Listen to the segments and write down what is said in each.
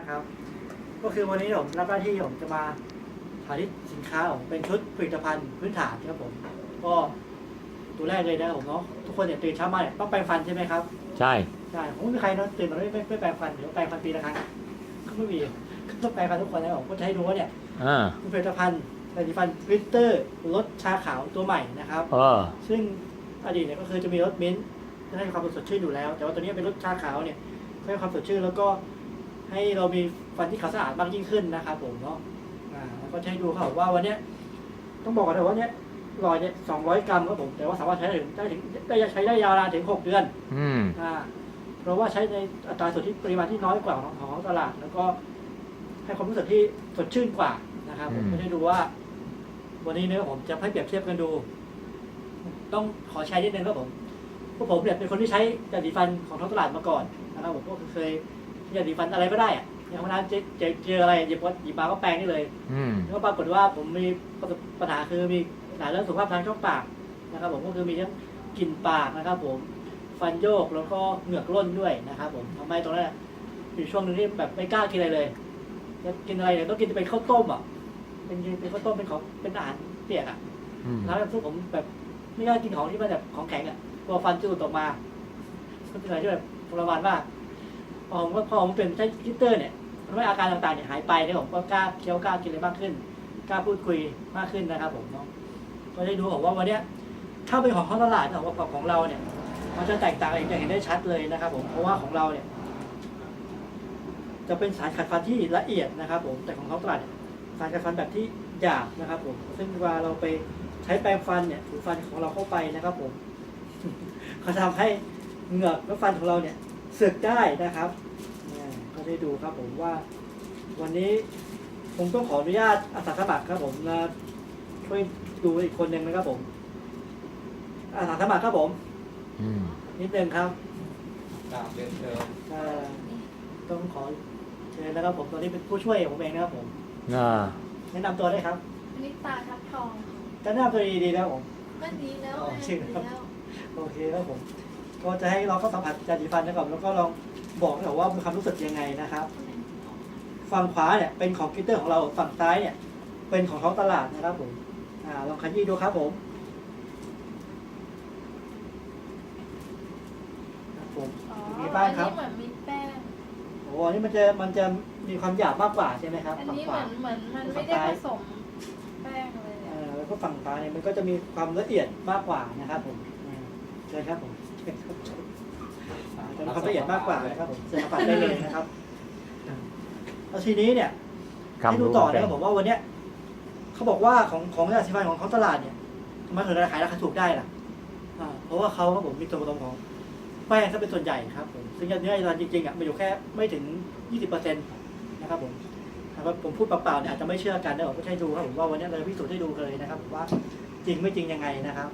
นะครับ ก็คือวันนี้ผมรับหน้าที่ผมจะมาสาธิตสินค้าผมเป็นชุดผลิตภัณฑ์พื้นฐานครับผม ก็ตัวแรกเลยนะผมเนาะทุกคนเนี่ยตื่นเช้ามาเนี่ยต้องแปรงฟันใช่ไหมครับใช่ ใช่ผมไม่มีใครเนอะตื่นมาไม่ไม่ไม่แปรงฟันหรือว่าแปรงฟันปีละครั้งก็ไม่มีต้องแปรงฟันทุกคนนะผมก็จะให้ดูว่าเนี่ยอ่าผลิตภัณฑ์ผลิตภัณฑ์วิตเตอร์รสชาขาวตัวใหม่นะครับ เออ ซึ่งอดีตเนี่ยก็คือจะมีรสมิ้นท์จะให้ความสดชื่นอยู่แล้ว แต่ว่าตัวนี้เป็นรสชาขาวเนี่ยให้ความสดชื่นแล้วก็ ให้เรามีฟันที่ขาวสะอาดมากยิ่งขึ้นนะครับผมเนาะอ่าแล้วก็จะให้ดูครับว่าวันเนี้ยต้องบอกก่อนนะว่าเนี้ยลอยเนี่ยสองร้อยกรัมครับผม แต่ว่าสามารถใช้ได้ถึงได้ถึงได้ใช้ได้ยาวนานถึงหกเดือนอืม อ่าเพราะว่าใช้ในอัตราส่วนที่ปริมาณที่น้อยกว่าของของตลาด แล้วก็ให้ความรู้สึกที่สดชื่นกว่านะครับผมอืม ก็จะดูว่า วันนี้เนี่ยผมจะให้เปรียบเทียบกันดู ต้องขอแชร์นิดนึงครับผมพวกผมเนี่ยเป็นคนที่ใช้ยาสีฟันของท้องตลาดมาก่อนนะครับผมก็เคย ยาสีฟันอะไรก็ได้อะอย่างวันนั้นเจอเจอเจออะไรหยิบว่าหยิบมาก็แปรงนี่เลย อืม แล้วก็ปรากฏว่าผมมีประสบปัญหาคือมีปัญหาเรื่องสุขภาพทางช่องปากนะครับ ผมก็คือมีทั้งกลิ่นปากนะครับ ผมฟันโยกแล้วก็เหงือกร่นด้วยนะครับ ผมทำให้ตรงนั้นอะอยู่ช่วงหนึงที่แบบไม่กล้ากินอะไรเลยจะกินอะไรเนี่ยต้องกินเป็นข้าวต้มอะเป็นเป็นข้าวต้มเป็นของเป็นอาหารเปียกอะอืม แล้วซึ่งผมแบบไม่กล้ากินของที่มันแบบของแข็งอะกลัวฟันจะหลุดออกมามันเป็นอะไรที่แบบทรมานมากพอ ผมก็พอผมเป็นใช้คิตเตอร์เนี่ยทำให้อาการต่างๆเนี่ยหายไปเนี่ยผมก็กล้าเคี้ยวกล้ากินอะไรมากขึ้นกล้าพูดคุยมากขึ้นนะครับ ผมเนาะก็ได้ดูบอกว่าวันเนี้ยถ้าเป็นของท้อตลาดของของของเราเนี่ย มันจะแตกต่างกันอย่างเห็นได้ชัดเลยนะครับ ผมเพราะว่าของเราเนี่ย จะเป็นสารขัดฟันที่ละเอียดนะครับ ผมแต่ของท้อตลาดเนี่ยสารขัดฟันแบบที่หยาบนะครับ ผม ซึ่งเวลาเราไปใช้แปรงฟันเนี่ยถูฟันของเราเข้าไปนะครับ ผมเขาทำให้เหงือกและฟันของเราเนี่ย สึกได้นะครับเนี่ยก็ได้ดูครับผมว่า วันนี้ผมต้องขออนุญาตอาสาสมัครครับผมนะช่วยดูอีกคนหนึ่งนะครับผม อาสาสมัครครับผม อืมนิดนึงครับตามเดินเชิญเอ่อต้องขอเชิญนะครับผมตอนนี้เป็นผู้ช่วยผมเองนะครับผม อ่าแนะนำตัวได้วยครับนิตาทับทองจะแนะนำตัวดีๆนะครับผม ก็ดีแล้วอ๋อไงชื่อดีครับแล้วโอเคครับผม ก็จะให้เราก็สัมผัสจารีฟันนะครับแล้วก็ลองบอกหน่อยว่ามีความรู้สึกยังไงนะครับ ฝั่งขวาเนี่ยเป็นของกิตเตอร์ของเราฝั่งซ้ายเนี่ย เป็นของท้องตลาดนะครับผมอ่าลองขยี้ดูครับผมครับผมอ๋อมีบ้างครับ อันนี้เหมือนมีแป้ง โอ้อันนี้มันจะมันจะมีความหยาบมากกว่าใช่ไหมครับอันฝั่งนี้ขเหมืวาอนเหมือนมันไม่ได้ผสมแป้งเลยอ่าอะแล้วก็ฝั่งซ้ายเนี่ยมันก็จะมีความละเอียดมากกว่านะครับผมอ่าเชิญครับผม เชิญครับจะมีความละเอียดมากกว่านะครับผมสัมผัสได้เลยนะครับอ่าแล้วทีนี้เนี่ยครับให้ดูต่อนะครับผมว่าวันเนี้ยเขาบอกว่าของของยาสีฟันของท้องตลาดเนี่ยทำไมถึงขายราคาถูกได้ล่ะอ่าเพราะว่าเขาครับผมมีส่วนผสมของแป้งซะเป็นส่วนใหญ่ครับผมซึ่งเนื้อยาสีฟันจริงๆอะมันอยู่แค่ไม่ถึง 20%นะครับผมแต่ว่าผมพูดเปล่าๆเนี่ยอาจจะไม่เชื่อกันนะผมก็ใช้ดูครับผมว่าวันเนี้ยเราพิสูจน์ให้ดูกันเลยนะครับผมว่าจริงไม่จริงยังไงนะครับ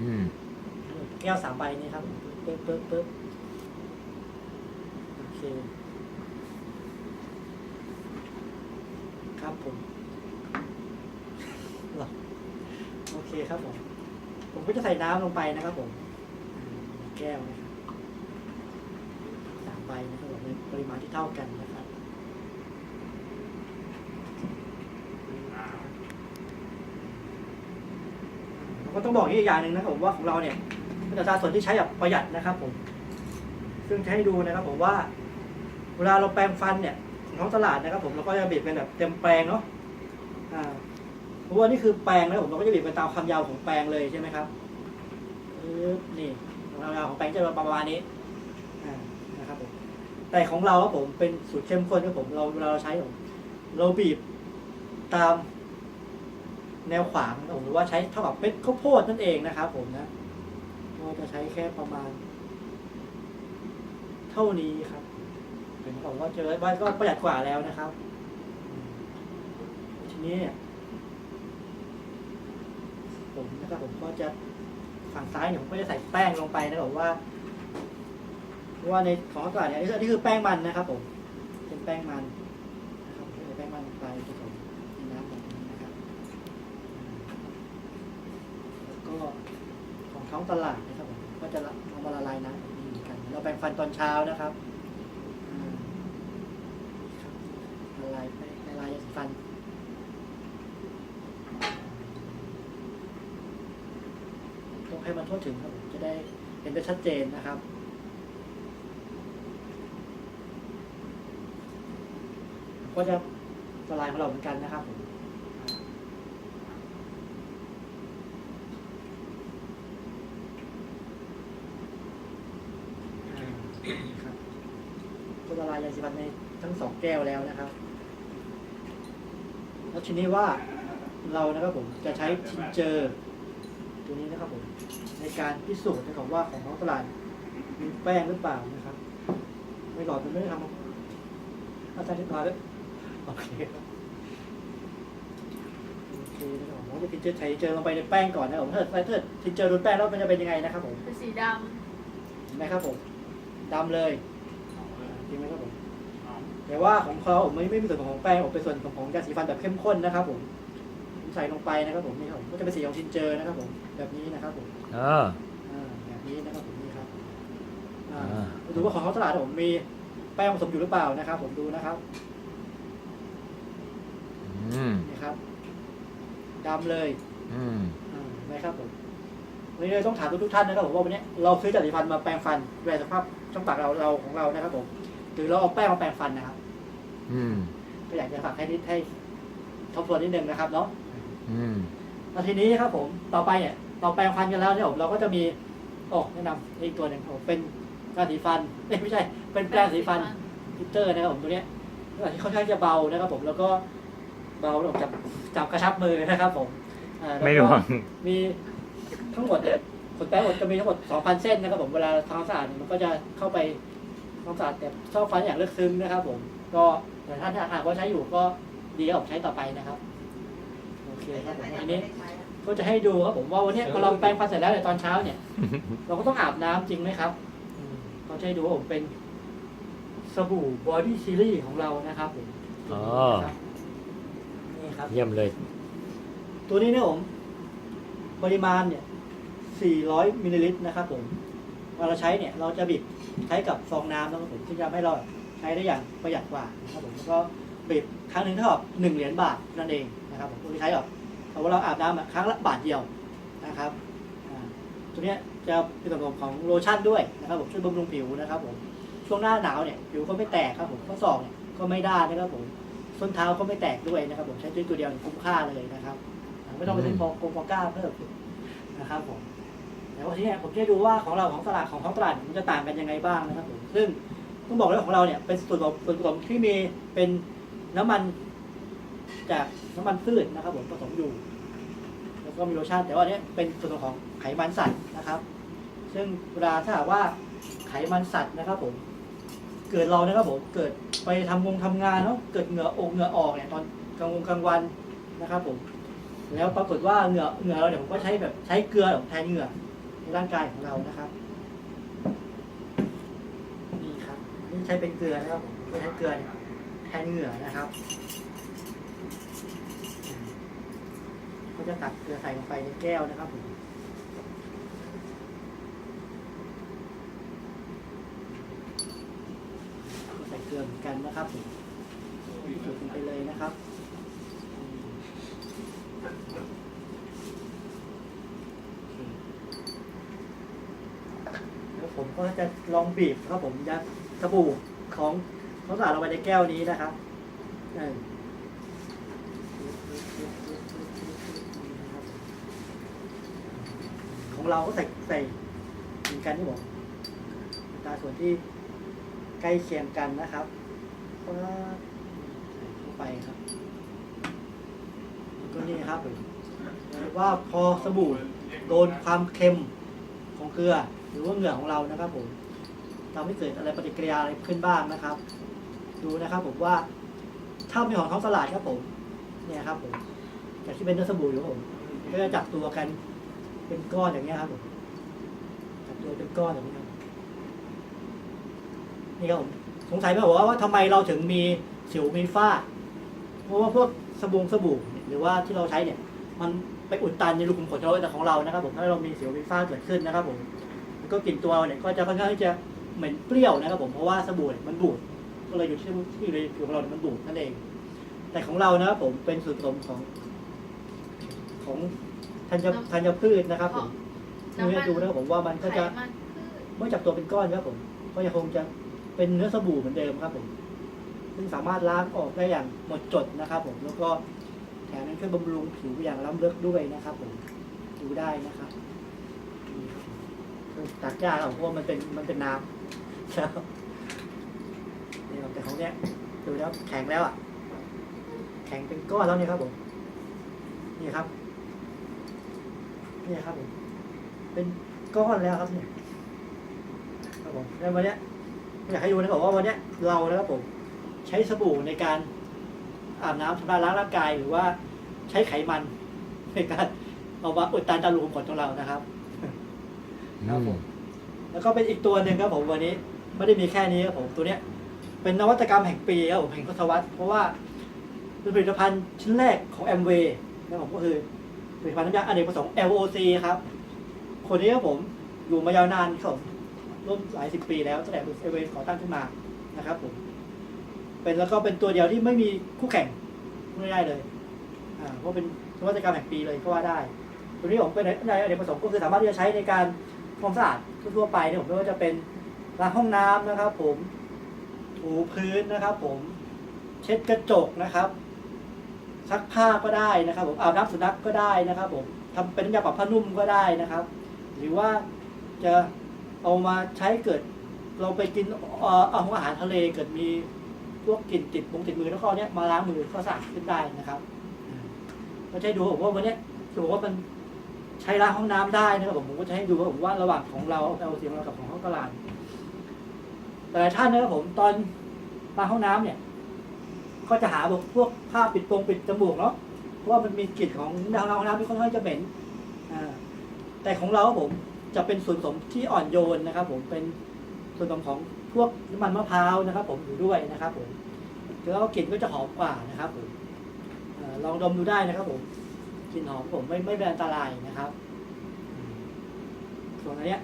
อืม แก้วสามใบนี้ครับปึ๊บปึ๊บปึ๊บโอเคครับผมหรอโอเคครับผม ผมก็จะใส่น้ำลงไปนะครับผม แก้วนะครับสามใบนะครับผมในปริมาณที่เท่ากันนะครับผมก็ต้องบอกอีกอย่างหนึ่งนะครับผมว่าของเราเนี่ย เป็นอัตราส่วนที่ใช้แบบประหยัดนะครับผม ซึ่งจะให้ดูนะครับผมว่า เวลาเราแปรงฟันเนี่ยของท้องตลาดนะครับ ผมเราก็จะบีบเป็นแบบเต็มแปรงเนาะอ่าเพราะว่านี่คือแปรงนะผมเราก็จะบีบเป็นตามความยาวของแปรงเลยใช่ไหมครับนี่ความยาวของแปรงจะประมาณนี้อ่านะครับผมแต่ของเราครับผมเป็นสูตรเข้มข้นครับผมเราเวลาเราใช้ผมเราบีบตามแนวขวางนะผมหรือว่าใช้เท่ากับเม็ดข้าวโพดนั่นเองนะครับผมนะ ก็จะใช้แค่ประมาณ เท่านี้ครับเห็นบอกว่าเจอว่าก็ประหยัดกว่าแล้วนะครับ ทีนี้เนี่ยผมนะครับผมก็จะฝั่งซ้ายเนี่ยผมก็จะใส่แป้งลงไปนะผมว่าเพราะว่าในของตลาดเนี่ยอันนี้คือแป้งมันนะครับ ผม เป็นแป้งมันนะครับผมใส่แป้งมันลงไปผสมในน้ำแบบนี้นะครับแล้วก็ ท้องตลาดนะครับผมก็จะเอามาละลายน้ำแบบนี้เหมือนกัน เราแปรงฟันตอนเช้านะครับอ่าครับในลายยาสีฟันต้องให้มันทั่วถึงครับผมจะได้เห็นได้ชัดเจนนะครับก็จะละลายของเราเหมือนกันนะครับผมอ่านี่ ครับก็ละลายยาสีฟันในทั้งสองแก้วแล้วนะครับ แล้วทีนี้ว่าเรานะครับผมจะใช้ทินเจอร์ตัวนี้นะครับผมในการพิสูจน์นะครับว่าของท้องตลาดมีแป้งหรือเปล่านะครับ ไม่หลอดมันไม่ได้ทำอาจารย์เรียบร้อยแล้วโอเคครับโอเคนะครับผมจะทินเจอร์ใช้เจอลงไปในแป้งก่อนนะครับผมถ้าถ้าถ้าทินเจอร์โดนแป้งแล้วมันจะเป็นยังไงนะครับผมเป็นสีดเห็นไหมครับผม ดำเลยจริงไหมครับผมแต่ว่าของเขาผมไม่ไม่มีส่วนของแป้งผมเป็นส่วนของของยาสีฟันแบบเข้มข้นนะครับผมผมใส่ลงไปนะครับผมนี่ครับผมก็จะเป็นสีของทินเจอร์นะครับผมแบบนี้นะครับผมเออ อ่าแบบนี้นะครับผมนี่ครับอ่าอ่า ดูว่าของเขาตลาดผมมีแป้งผสมอยู่หรือเปล่านะครับ ผมดูนะครับ อืมนี่ครับดำเลยอืมอ่าเห็นะครับผมวันนี้เลยต้องถามทุกๆท่านนะครับผมว่าวันนี้เราซื้อจัดสีฟันมาแปรงฟันดูแลสุขภาพ ช่องปากเราเราของเรานะครับผมหรือเราเอาแป้งมาแปรงฟันนะครับ อืม ก็อยากจะฝากให้นิดให้ทบทวนนิดนึงนะครับเนาะอืม แล้วทีนี้ครับผมต่อไปเนี่ยเราแปรงฟันกันแล้วเนี่ยผมเราก็จะมีโอ้แนะนำอีกตัวหนึ่งผมเป็นยาสีฟันเอ้ยไม่ใช่ เป็นำแปรงสีฟันพิเตอร์นะครับผมตัวเนี้ยที่ค่อนข้างจะเบานะครับ ผมแล้วก็เบาออกจากจับกระชับมือนะครับ ผมอ่าแล้วก็ไม่ร่วงมีทั้งหมดเนี่ย ขนแป้งหมดจะมีทั้งหมด 2,000 เส้นนะครับผมเวลาทำความสะอาดเนี่ยมันก็จะเข้าไปทำความสะอาดแบบชอบฟันอย่างลึกซึ้งนะครับผมก็แต่ถ้าหากว่าใช้อยู่ก็ดีครับผมใช้ต่อไปนะครับโอเคครับผมอันนี้ ก็จะให้ดูครับผมว่าวันเนี้ยพอเราแปรงฟันเสร็จแล้วในยตอนเช้าเนี่ย เราก็ต้องอาบน้ำจริงไหมครับอืมเขาจะให้ดูว่าผมเป็นสบู่บอดี้ซีรีส์ของเรานะครับผมอ๋อ ครับนี่ครับ เยี่ยมเลย ตัวนี้เนี่ยผม ปริมาณเนี่ย 400มิลลิลิตรนะครับผมเวลาเราใช้เนี่ยเราจะบีบใช้กับฟองน้ำนะครับผมที่จะให้เราใช้ได้อย่างประหยัดกว่านะครับผมแล้วก็บีบครั้งหนึ่งเท่ากับหนึ่งเหรียญบาทนั่นเองนะครับผมตัวที่ใช้แบบเอาว่าเราอาบน้ำครั้งละบาทเดียวนะครับอ่าตัวเนี้ยจะเป็นส่วนผสมของโลชั่นด้วยนะครับผมช่วยบำรุงผิวนะครับผมช่วงหน้าหนาวเนี่ยผิวก็ไม่แตกครับผมข้อศอกเนี่ยก็ไม่ด้านนะครับผมส้นเท้าก็ไม่แตกด้วยนะครับผมใช้ตัวเดียวคุ้มค่าเลยนะครับ ไม่ต้องไปซื้อโปรโกงโปรก้าเพิ่มนะครับผม แต่ว่าทีเนี้ผมจะดูว่าของเราของตลาดของท้องตลาดมันจะต่างกันยังไงบ้างนะครับผมซึ่งต้องบอกเลยว่าของเราเนี่ยเป็นส่วนผสมส่วนผสมที่มีเป็นน้ำมันจากน้ำมันพืชนะครับ ผมผสมอยู่ แล้วก็มีโลชั่นแต่ว่าเนี้ยเป็นส่วนของไขมันสัตว์นะครับ ซึ่งเวลาถ้าหากว่าไขมันสัตว์นะครับ ผม เกิดเรานะครับผมเกิดไปทำงงทำงานเนาะเกิดเหงื่ออกเหงื่อออกเนี่ยตอนกลางวงกลางวันนะครับ ผม แล้วปรากฏว่าเหงื่อเหงื่อเราเนี่ยผมก็ใช้แบบใช้เกลือแทนเหงื่อ ร่างกายของเรานะครับนี่ครับนี่ใช้เป็นเกลือนะครับผมก็ใช้เกลือแทนเหงื่อนะครับก็จะตักเกลือใส่ลงไปในแก้วนะครับผมใส่เกลือเหมือนกันนะครับผมจุดลงไปเลยนะครับ แล้วผม ก็จะลองบีบครับผมยัดสบู่ของเขาสาดลงไปในแก้วนี้นะครับของเราก็ใส่ใส่เหมือนกันที่ผมตาส่วนที่ใกล้เคียงกันนะครับก็ใส่เข้าไปครับก็นี่ครับผมว่าพอสบู่โดนความเค็มของเกลือ หรือว่าเหงื่อของเรานะครับผมทำให้เกิดอะไรปฏิกิริยาอะไรขึ้นบ้างนะครับ ดูนะครับผมว่าถ้าเป็นของท้องตลาดครับผม เนี่ยครับผมจากที่เป็นเนื้อสบู่อยู่ครับผมก็จะจับตัวกันเป็นก้อนอย่างเงี้ยครับผมจับตัวเป็นก้อนอย่างนี้ครับนี่ครับผมสงสัยไหมว่าว่าทำไมเราถึงมีสิวมีฝ้า เพราะว่าพวกสบู่สบู่หรือว่าที่เราใช้เนี่ย มันไปอุดตันในรูขุมขนเราแต่ของเรานะครับ ผมถ้าเรามีสิวมีฝ้าเกิดขึ้นนะครับผม ก็กลิ่นตัวเนี่ยก็จะค่อนข้างที่จะเหม็นเปรี้ยวนะครับผมเพราะว่าสบู่เนี่ยมันบูดก็เลยอยู่ที่ที่อยู่ในผิวของเราเนี่ยมันบูดนั่นเอง แต่ของเรานะครับผมเป็นส่วนผสมของ ของธัญธัญพืชนะครับผมที่ให้ดูนะครับผมว่ามันก็จะไขมันพืชเมื่อจับตัวเป็นก้อนครับผมก็ยังคงจะเป็นเนื้อสบู่เหมือนเดิมครับผม ซึ่งสามารถล้างออกได้อย่างหมดจดนะครับผมแล้วก็แถมยังช่วยบำรุงผิวอย่างล้ำลึกด้วยนะครับผมดูได้นะครับนี่ครับผม ตักยากครับเพราะว่ามันเป็นมันเป็นน้ำครับนี่ครับแต่ของเนี้ยดูแล้วแข็งแล้วอะ แข็งเป็นก้อนแล้วเนี่ยครับผมนี่ครับนี่ครับผมเป็นก้อนแล้วครับเนี่ยครับผมแล้ววันเนี้ยอยากให้ดูนะครับว่าวันเนี้ยเรานะครับผม ใช้สบู่ในการอาบน้ำชำระล้างร่างกายหรือว่าใช้ไขมันในการเอามาอุดตันตารูขุมขนของเรานะครับ ครับผมแล้วก็เป็นอีกตัวหนึ่งครับผมวันนี้ไม่ได้มีแค่นี้ครับผมตัวเนี้ยเป็นนวัตกรรมแห่งปีครับผมแห่งทศวรรษเพราะว่าเป็นผลิตภัณฑ์ชิ้นแรกของ m w นะครับผมก็คือผลิตภัณฑ์น้ำยาอเนกประสงค์ LOC ครับ คนนี้ครับผมอยู่มายาวนานครับผมร่วมหลายสิบปีแล้วตั้งแต่เอเวขอตั้งขึ้นมานะครับผมเป็นแล้วก็เป็นตัวเดียวที่ไม่มีคู่แข่งไม่ได้เลยอ่าเพราะเป็นนวัตกรรมแห่งปีเลยก็ว่าได้ตัวนี้ผมเป็นในอเนกประสงค์ก็คือสามารถที่จะใช้ในการทำ ความสะอาดทั่วๆไปเนี่ยผมไม่ว่าจะเป็นล้างห้องน้ำนะครับ ผมถูพื้นนะครับ ผมเช็ดกระจกนะครับซักผ้าก็ได้นะครับ ผมอาบน้ำสุนัขก็ได้นะครับ ผมทำเป็นน้ำยาปรับผ้านุ่มก็ได้นะครับ หรือว่าจะเอามาใช้เกิด เราไปกินเอ่อเอาของอาหารทะเลเกิดมีพวกกลิ่นติดมงติดมือแล้วก็เอาเนี้ยมาล้างมือก็สะอาดขึ้นได้นะครับอืมก็ใช้ดูผมว่าวันเนี้ยจะบอกว่ามัน ใช้ล้างห้องน้ำได้นะครับผมผมก็จะให้ดูว่าผมว่าระหว่างของเราเอาเสียงเรากับของห้องตลาดแต่ท่านนะครับผมตอนล้างห้องน้ำเนี่ย ก็จะหาพวกผ้าปิดโปรงปิดจมูกเนาะเพราะว่ามันมีกลิ่นของน้ำห้องน้ำที่ค่อนข้างจะเหม็นแต่ของเราครับผมจะเป็นส่วนผสมที่อ่อนโยนนะครับ ผมเป็นส่วนผสมของพวกน้ำมันมะพร้าวนะครับ ผมอยู่ด้วยนะครับ ผมแล้วกลิ่นก็จะหอมกว่านะครับ ผมอลองดมดูได้นะครับ ผม กลิ่นหอมผมไม่ไม่เป็นอันตรายนะครับส่วนอันเนี้ย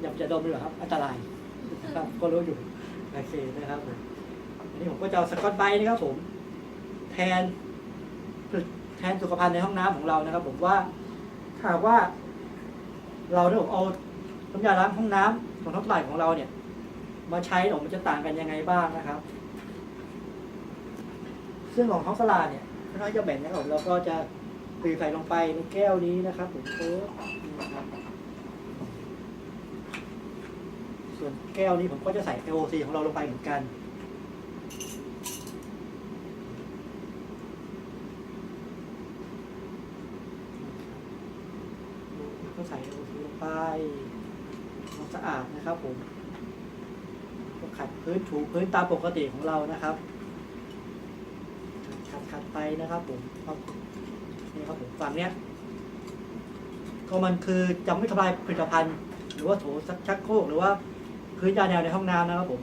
อย่าจะดมเลยครับ อันตรายนะครับ ก็รู้อยู่โอเคนะครับผมอันนี้ผมก็จะเอาสกอตไบรท์นะครับผม แทนแทนสุขภัณฑ์ในห้องน้ำของเรานะครับ ผมว่าถ้าว่า เราเนี่ยผมเอาน้ำยาล้างห้องน้ำของท้องตลาดของเราเนี่ย มาใช้เนี่ยมันจะต่างกันยังไงบ้างนะครับ ซึ่งของท้องตลาดเนี่ยถ้าจะแบ่งนะครับผมเราก็จะ ตีใส่ลงไปในแก้วนี้นะครับผมโอ้นี่นะครับส่วนแก้วนี้ผมก็จะใส่ LOC ของเราลงไปเหมือนกันก็ใส่โอซีลงไปความสะอาดนะครับผมก็ขัดพื้นถูพื้นตามปกติของเรานะครับขัดขัดไปนะครับผม ครับนี่ครับผมฝั่งเนี้ยก็มันคือจะไม่ทำลายผลิตภัณฑ์ หรือว่าโถชักโครกหรือว่าพื้นยาแนวในห้องน้ำนะครับผม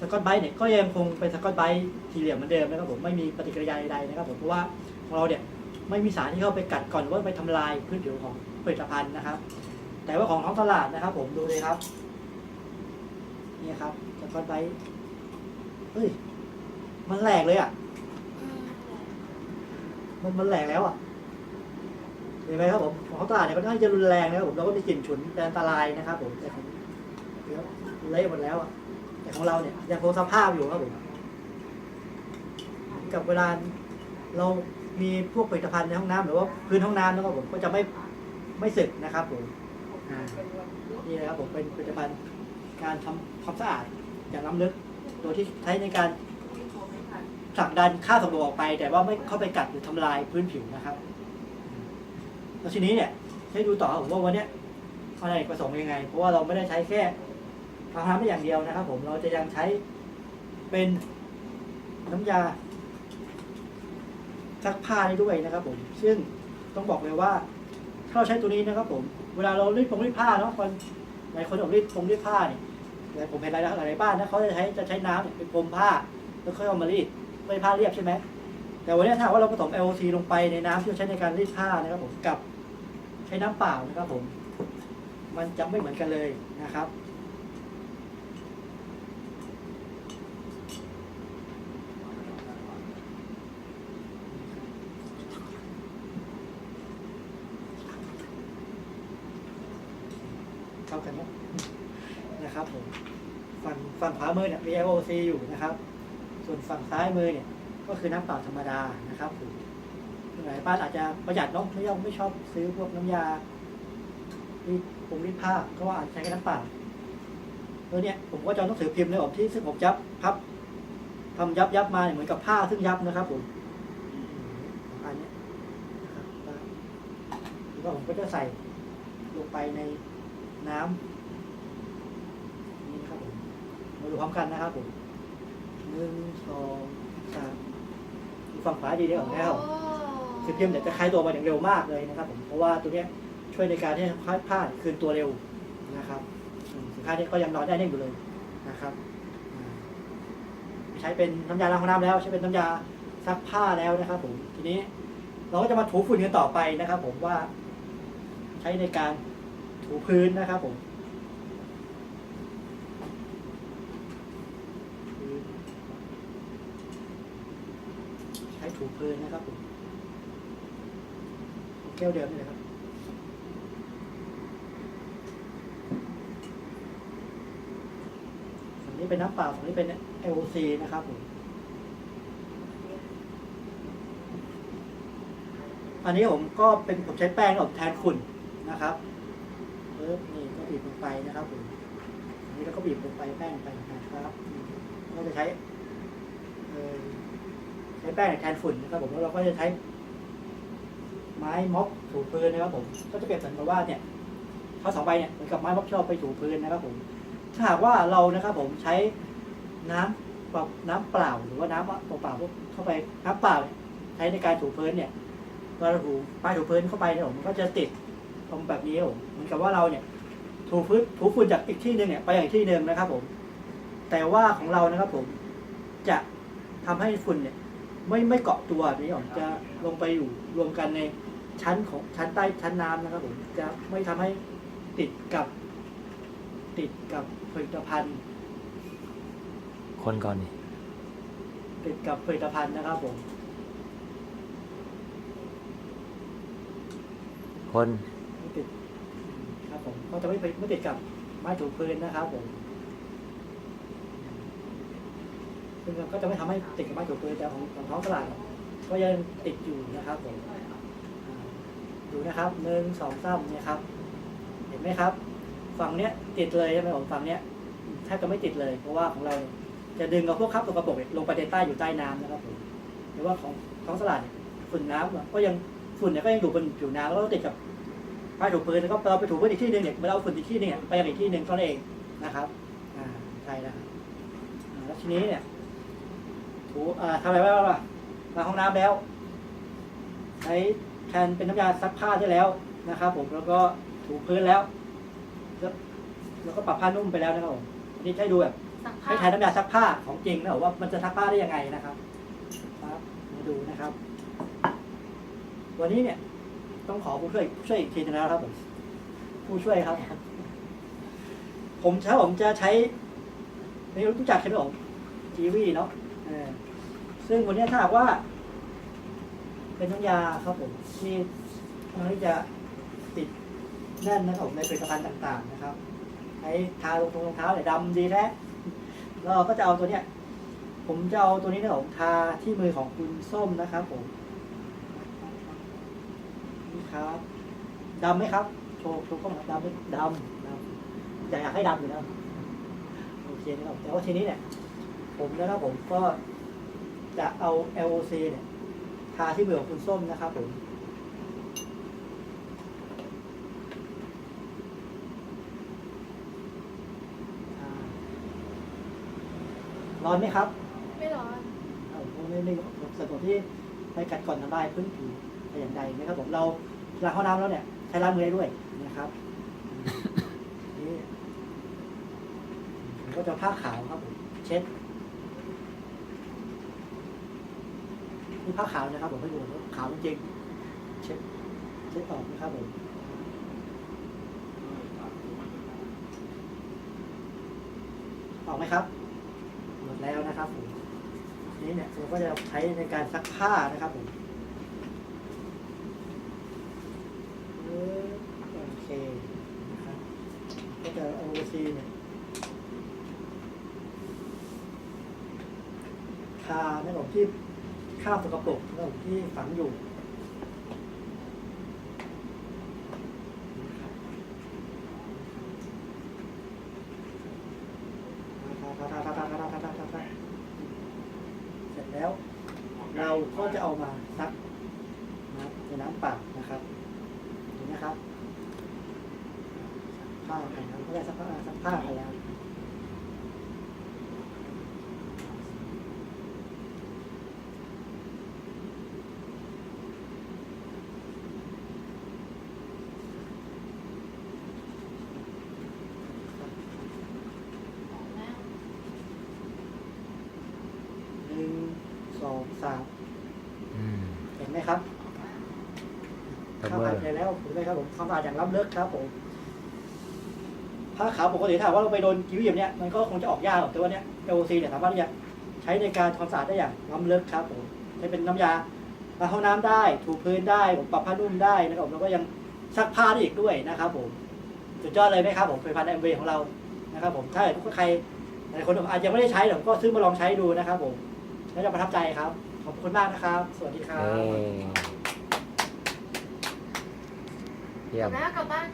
สกอตไบรท์เนี่ยก็ยังคงเป็นสกอตไบรท์สี่เหลี่ยมเหมือนเดิมนะครับผมไม่มีปฏิกิริยาใดๆนะครับผมเพราะว่าของเราเนี่ยไม่มีสารที่เข้าไปกัดก่อนหรือว่าไปทำลายพื้นผิวของผลิตภัณฑ์นะครับ แต่ว่าของท้องตลาดนะครับ ผมดูเลยครับนี่ครับสกอตไบรท์เฮ้ยมันแหลกเลยอะอืมมันมันแหลกแล้วอะ เห็นไหมครับผมของตลาดเนี่ยค่อนข้างจะรุนแรงนะครับผมแล้วก็มีกลิ่นฉุนเป็นอันตรายนะครับผมแต่ของเดี๋ยวเละหมดแล้วอะแต่ของเราเนี่ยยังคงสภาพอยู่ครับผมกับเวลาเรามีพวกผลิตภัณฑ์ในห้องน้ำหรือว่าพื้นห้องน้ำนะครับผมก็จะไม่ไม่สึกนะครับผมนี่นะครับผมเป็นผลิตภัณฑ์การทำความสะอาดอย่างล้ำลึกโดยที่ใช้ในการผลักดันค่าสกปรกออกไป แต่ว่าไม่เข้าไปกัดหรือทำลายพื้นผิวนะครับ แล้วทีนี้เนี่ยให้ดูต่อผมว่าวันเนี้ยอะไรประสงค์ยังไง เพราะว่าเราไม่ได้ใช้แค่ล้างน้ำได้อย่างเดียวนะครับ ผมเราจะยังใช้เป็นน้ำยาซักผ้าได้ด้วยนะครับ ผม ซึ่งต้องบอกเลยว่าถ้าเราใช้ตัวนี้นะครับ ผม เวลาเรารีดพงรีดผ้าเนาะคนหลายคนบอกรีดพงรีดผ้าเนี่ยแต่ผมเห็นหลายหลายบ้านนะเขาจะใช้จะใช้น้ำเนี่ยเป็นพรมผ้า แล้วค่อยเอามารีดไม่ผ้าเรียบใช่ไหมแต่วันนี้ถ้าว่าเราผสม LOC ลงไปในน้ำที่เราใช้ในการรีดผ้านะครับ ผมกับ ใช้น้ำเปล่านะครับผม มันจะไม่เหมือนกันเลยนะครับ เข้ากันไหมนะครับผมฝั่งฝั่งขวามือเนี่ยมี LOC อยู่นะครับ ส่วนฝั่งซ้ายมือเนี่ยก็คือน้ำเปล่าธรรมดานะครับผม หลายบ้านอาจจะประหยัดเนาะไม่ยอมไม่ชอบซื้อพวกน้ำยารีดผงรีดผ้าก็ว่าอาจจะใช้แค่น้ำเปล่าแล้วเนี่ยผมก็จะเอาหนังสือพิมพ์ในออกที่ซึ่งผมยับพับทำยับยับมาเนี่ยเหมือนกับผ้าซึ่งยับนะครับ ผมอันนี้นะครับแล้วผมก็จะใส่ลงไปในน้ำนี่ครับผมมาดูพร้อมกันนะครับผมหนึ่งสองสามดูฝั่งขวาดีเดียวของแล้ว คือพิมพ์เนี่ยจะคลายตัวมาอย่างเร็วมากเลยนะครับผมเพราะว่าตัวนี้ช่วยในการที่ผ้าคืนตัวเร็วนะครับสินค้านี้ก็ยังนอนได้เน่งอยู่เลยนะครับ ใช้เป็นน้ำยาล้างห้องน้ำแล้วใช้เป็นน้ำยาซักผ้าแล้วนะครับ ผมทีนี้เราก็จะมาถูฝุ่นกันต่อไปนะครับ ผมว่า ใช้ในการถูพื้นนะครับ ผมใช้ถูพื้นนะครับผม แก้วเดิมนี่นะครับฝั่งนี้เป็นน้ำเปล่าฝั่งนี้เป็น LOC นะครับผมอันนี้ผมก็เป็นผมใช้แป้งอบแทนฝุ่นนะครับเอิบนี่ก็บีบลงไปนะครับผมอันนี้เราก็บีบลงไปแป้งไปนะครับก็จะใช้ใช้แป้งแทนฝุ่นนะครับผมแล้วเราก็จะใช้ ไม้ม็อบถูพื้นนะครับผม ก็จะเปรียบเสมือนว่าเนี่ยเขาสองใบเนี่ยเหมือนกับไม้ม็อบที่เราไปถูพื้นนะครับผม ถ้าหากว่าเรานะครับผมใช้น้ำเปล่าน้ำเปล่าหรือว่าน้ำเปล่าๆพวกเข้าไปน้ำเปล่าใช้ในการถูพื้นเนี่ยเวลาเราถูป้ายถูพื้นเข้าไปเนี่ยผมก็จะติดตรงแบบนี้ผมเหมือนกับว่าเราเนี่ย ถูพื้นถูฝุ่นจากอีกที่หนึ่งเนี่ยไปอย่างที่หนึ่งนะครับ ผม แต่ว่าของเรานะครับ ผมจะทำให้ฝุ่นเนี่ย ไม่ไม่เกาะตัวนี้ผมจะลงไปอยู่รวมกันใน ชั้นของชั้นใต้ชั้นน้ำนะครับผมจะไม่ทำให้ติดกับติดกับผลิตภัณฑ์ คนก่อนนี่ติดกับผลิตภัณฑ์นะครับผม คนไม่ติดครับผมก็จะไม่ไปไม่ติดกับไม้ถูพื้นนะครับผมซึ่งมันก็จะไม่ทำให้ติดกับไม้ถูพื้นแต่ของของท้องตลาดเนี่ยก็ยังติดอยู่นะครับผมอ่า ดูนะครับหนึ่งสองสามเนี่ยครับ เห็นไหมครับ ฝั่งเนี้ยติดเลยใช่ไหมผมฝั่งเนี้ยแทบจะไม่ติดเลย เพราะว่าของเราจะดึงเอาพวกคราบสกปรกเนี่ยลงไปในใต้อยู่ใต้น้ำนะครับผมหรือว่าของท้องตลาดฝุ่นน้ำก็ยังฝุ่นเนี่ยก็ยังอยู่บนผิวน้ำแล้วก็ติดกับผ้าถูพื้นแล้วก็เราไปถูพื้นอีกที่หนึ่งเนี่ยเวลาเอาฝุ่นอีกที่หนึ่งไปอีกที่หนึ่งเท่านั้นเองนะครับอ่าใช่นะครับแล้วทีนี้เนี่ยถูอ่าทำอะไรบ้างล่ะมาห้องน้ำแล้วใช้ แทนเป็นน้ำยาซักผ้าได้แล้วนะครับผมแล้วก็ถูพื้นแล้ว แล้วแล้วก็ปรับผ้านุ่มไปแล้วนะครับผมอันนี้ให้ดูแบบสักผ้าให้ใช้น้ำยาซักผ้าของจริงนะว่ามันจะซักผ้าได้ยังไงนะครับครับมาดูนะครับ วันนี้เนี่ยต้องขอผู้ช่วยผู้ช่วยอีกทีนึงนะครับผมผู้ช่วยครับ ผมใช้ผมจะใช้ไม่รู้จักใช่ไหมผมจีวีเนาะเออซึ่งวันนี้ถ้าหากว่า เป็นน้ำยาครับผมที่มันที่จะติดแน่นนะครับผมในผลิตภัณฑ์ต่างๆนะครับใช้ทาลงตรงรองเท้าเนี่ยดำดีแท้แล้วเราก็จะเอาตัวเนี้ย ผมจะเอาตัวนี้นะผมทาที่มือของคุณส้มนะครับผมนี่ครับดำไหมครับ โชว์โชว์กล้องครับดำไหมดำดำอยากอยากให้ดำอยู่แล้วโอเคนะครับแต่ว่าทีนี้เนี่ย ผมนะครับผมก็จะเอา LOC เนี่ย ทาที่มือของคุณส้มนะครับผมอ่าร้อนไหมครับไม่ร้อนเอาผมไม่ไม่ส่วนตัวที่ไปกัดก่อนทำลายพื้นผิวแต่อย่างใดนะครับผมเราล้างห้องน้ำแล้วเนี่ยใช้ล้างมือได้ด้วยนะครับนี่ผมก็จะผ้าขาวครับผมเช็ด นี่ผ้าขาวนะครับ ผมให้ดูขาวจริงเช็ดเช็ดออกนะครับผมออกไหมครับหมดแล้วนะครับผมนี่เนี่ยเราก็จะใช้ในการซักผ้านะครับผมโอเคนะครับก็จะ OC เนี่ยทาในผมที่ ข้าวสกปรกที่ฝังอยู่ เสร็จแล้ว เราก็จะเอามาซักนะครับในน้ำเปล่านะครับเห็นนะครับซักผ้ากันนะก็ได้ซักผ้าซักผ้ากันแล้ว หนึ่งสองสามอืมเห็นไหมครับดับข้าวเบิผัลดไปแล้วผมเลยครับผมความสะอาดอย่างล้ำเลิศครับผมผ้าขาวปกติถ้าหากว่าเราไปโดนกิวอย่างเนี้ยมันก็คงจะออกยากหรอกแต่ว่าเนี้ย LOC เนี่ยสามารถที่จะใช้ในการทำความสะอาดได้อย่างล้ำเลิศครับผมใช้เป็นน้ำยาล้างห้องน้ำได้ ถูพื้นได้ผมปรับผ้านุ่มได้นะครับผมแล้วก็ยังซักผ้าได้อีกด้วยนะครับผมสุดยอดเลยไหมครับผมผลิตภัณฑ์แอมเวของเรานะครับผมถ้าเกิดทุกใครหลายคนอาจจะไม่ได้ใช้ผมก็ซื้อมาลองใช้ดูนะครับผม แล้วจะประทับใจครับ ขอบคุณมากนะครับ สวัสดีครัเอ้บเยี่ยม แล้วกลับบ้าน